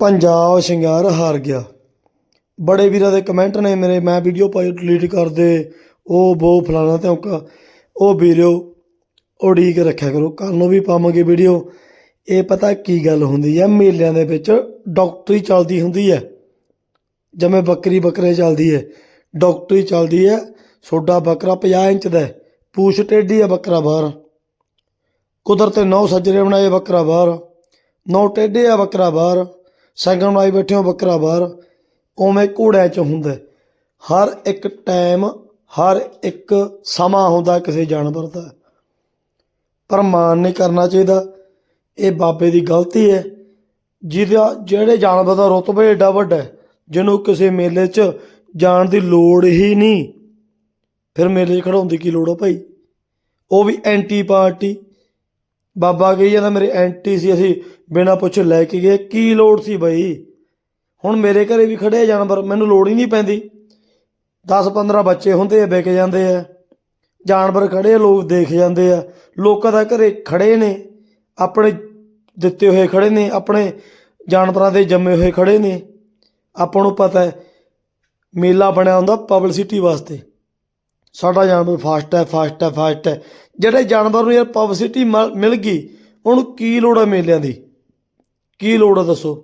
ਪੰਜਾਬ ਸ਼ਿੰਗਾਰ ਹਾਰ ਗਿਆ। ਬੜੇ ਵੀਰਾਂ ਦੇ ਕਮੈਂਟ ਨੇ ਮੇਰੇ, ਮੈਂ ਵੀਡੀਓ ਪਾਈ ਡਿਲੀਟ ਕਰ ਦੇ ਉਹ ਬੋ ਫਲਾਣਾ ਧੌਂਕਾ। ਉਹ ਵੀਰਿਓ, ਉਡੀਕ ਰੱਖਿਆ ਕਰੋ। ਕੱਲ ਨੂੰ ਵੀ ਪਾਵਾਂਗੇ ਵੀਡੀਓ ਇਹ ਪਤਾ ਕੀ ਗੱਲ ਹੁੰਦੀ ਹੈ? ਮੇਲਿਆਂ ਦੇ ਵਿੱਚ ਡਾਕਟਰੀ ਚੱਲਦੀ ਹੁੰਦੀ ਹੈ। ਜਿਵੇਂ ਬੱਕਰੀ ਬੱਕਰੇ ਚੱਲਦੀ ਹੈ। ਡਾਕਟਰੀ ਚੱਲਦੀ ਹੈ। ਛੋਡਾ ਬੱਕਰਾ 50 ਇੰਚ ਦਾ ਪੂਛ ਟੇਢੀ ਹੈ ਬੱਕਰਾ ਬਾਹਰ। ਕੁਦਰਤ ਨੌ ਸੱਜਰੇ ਬਣਾਏ ਬੱਕਰਾ ਬਾਹਰ। ਨੌ ਟੇਢੇ ਆ ਬੱਕਰਾ ਬਾਹਰ। ਸੰਗਮ ਬਣਾਈ ਬੈਠੇ ਹੋ ਬੱਕਰਾ ਬਾਹਰ। ਉਵੇਂ ਘੋੜਿਆਂ 'ਚ ਹੁੰਦਾ। ਹਰ ਇੱਕ ਟਾਈਮ, ਹਰ ਇੱਕ ਸਮਾਂ ਹੁੰਦਾ ਕਿਸੇ ਜਾਨਵਰ ਦਾ। ਪਰ ਮਾਨ ਨਹੀਂ ਕਰਨਾ ਚਾਹੀਦਾ। ਇਹ ਬਾਬੇ ਦੀ ਗਲਤੀ ਹੈ। ਜਿਹਦਾ, ਜਿਹੜੇ ਜਾਨਵਰ ਦਾ ਰੁਤਬਾ ਹੀ ਏਡਾ ਵੱਡਾ ਹੈ, ਜਿਹਨੂੰ ਕਿਸੇ ਮੇਲੇ 'ਚ ਜਾਣ ਦੀ ਲੋੜ ਹੀ ਨਹੀਂ। ਫਿਰ ਮੇਲੇ 'ਚ ਖੜਾਉਣ ਦੀ ਕੀ ਲੋੜ ਆ ਭਾਈ? ਉਹ ਵੀ ਐਂਟੀ ਪਾਰਟੀ ਬਾਬਾ ਕਹੀ ਜਾਂਦਾ ਮੇਰੇ ਐਂਟੀ ਸੀ, ਅਸੀਂ ਬਿਨਾਂ ਪੁੱਛੇ ਲੈ ਕੇ ਗਏ। ਕੀ ਲੋੜ ਸੀ ਬਈ? ਹੁਣ ਮੇਰੇ ਘਰੇ ਵੀ ਖੜੇ ਆ ਜਾਨਵਰ, ਮੈਨੂੰ ਲੋੜ ਹੀ ਨਹੀਂ ਪੈਂਦੀ। 10 15 ਬੱਚੇ ਹੁੰਦੇ ਆ, ਵਿਕ ਜਾਂਦੇ ਆ। ਜਾਨਵਰ ਖੜੇ ਲੋਕ ਦੇਖ ਜਾਂਦੇ ਆ। ਲੋਕਾਂ ਦਾ ਘਰੇ ਖੜੇ ਨੇ, ਆਪਣੇ ਦਿੱਤੇ ਹੋਏ ਖੜੇ ਨੇ, ਆਪਣੇ ਜਾਨਵਰਾਂ ਦੇ ਜੰਮੇ ਹੋਏ ਖੜੇ ਨੇ। ਆਪਾਂ ਨੂੰ ਪਤਾ ਹੈ, ਮੇਲਾ ਬਣਿਆ ਹੁੰਦਾ ਪਬਲਿਸਿਟੀ ਵਾਸਤੇ। ਸਾਡਾ ਜਾਨਵਰ ਫਾਸਟ ਹੈ ਫਾਸਟ ਹੈ ਫਾਸਟ ਹੈ। ਜਿਹੜੇ ਜਾਨਵਰ ਨੂੰ ਯਾਰ ਪਬਲਿਸਿਟੀ ਮਿਲ ਗਈ, ਉਹਨੂੰ ਕੀ ਲੋੜ ਹੈ ਮੇਲਿਆਂ ਦੀ? ਕੀ ਲੋੜ ਹੈ ਦੱਸੋ?